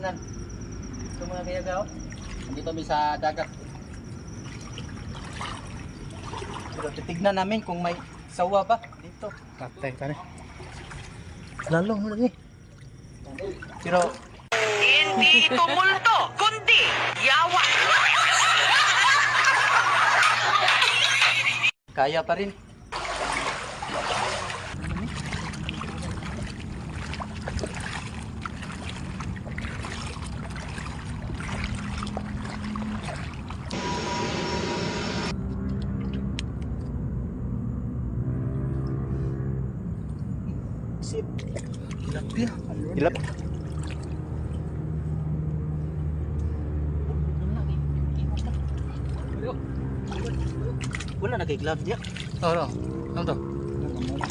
na. Ito mga ginagawa. Hindi kami sa dagat. Pero titignan namin kung may sawa ba dito. Kapte, kani. Lalong ano lagi. Pero... Hindi ito kundi yawa. Kaya pa rin. Sip. Tilapia. Hilap. Wala na kay glove diya. Oh, no. Ano to?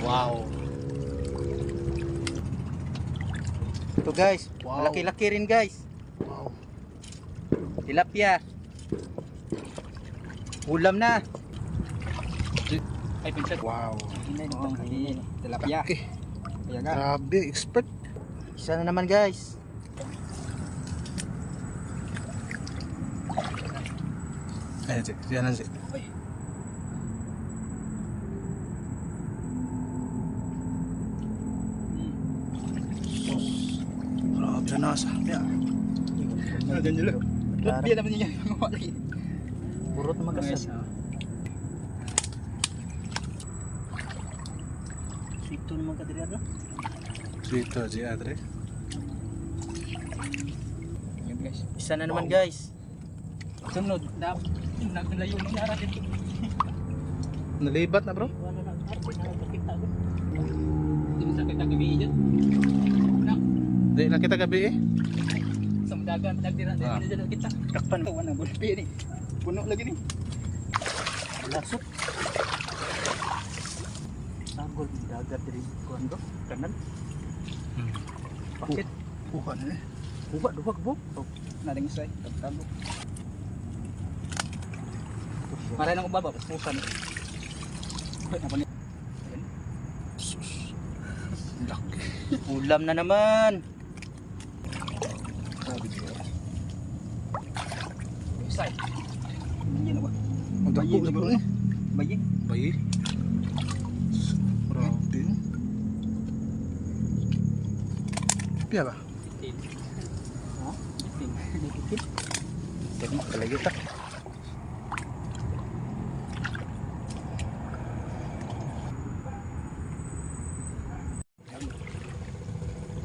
Wow. Ito guys, Wow. malaki-laki rin guys. Wow. Tilapia. Ulam na. Ay, pinsan. Wow. Tilapia. Okay. Kaya nga. Grabe, expert. Isa na naman guys. Ayan si, yan na si. Grabe na nasa. Yan. Ano dyan dyan? Tilapia naman niya. Purot naman kasi. Ito naman ka diri ano? Dito, si Adre. guys. Isa na naman guys. Sunod. Na, naglayo mo na natin. Nalibat na bro? Wala na. Sa kita gabi dyan. Na, Di na kita gabi eh. sa dagan. Nagtira Ah. na kita. Takpan ko. Wala bulpi ni. Puno lagi ni. Lasok. Sagol dagat diri kuan do. Kanan. Pakit. Kuha na eh. Buka duwag bu. Naling say. Tagtago. Maray nang ubaba, pusan. Bakit na ni? Ulam na naman. Say. Na ba? Ang dako na eh. Bayi. Bayi. Piya ba? Itim. Ha? Itim. Itim. Jadi kalayo ta.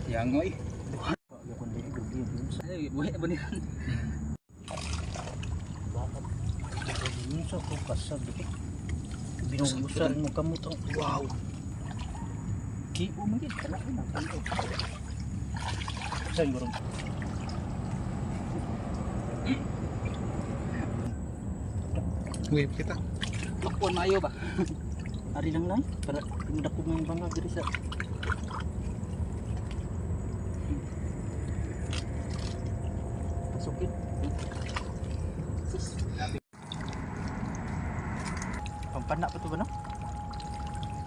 Yang ngoy. Ay, buhay ba niyan? Bakit? Sa ko kasag eh. Binubusan mo kamo to. Wow. Kibo mo gid kana na kanto. Saan gurong? Wave kita. Takpuan maayo ba? Ari lang lang para ko ng banga diri sa Pasukit. Sus. Pampana pa to ba no?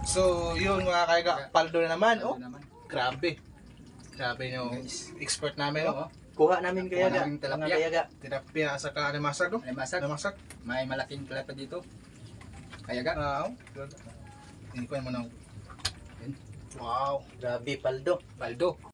So, yun mga kaiga, paldo na naman. Oh, grabe. Grabe yung expert namin. Oh. Kuha namin kaya Kuha ga. namin tilapia. Mga kaya ga. Tilapia sa ka alimasag. Oh. Ay masag, Alimasag. may malaking plata dito. Kaya ga, oh. Hindi ko mo na. Wow. Grabe paldo. baldo.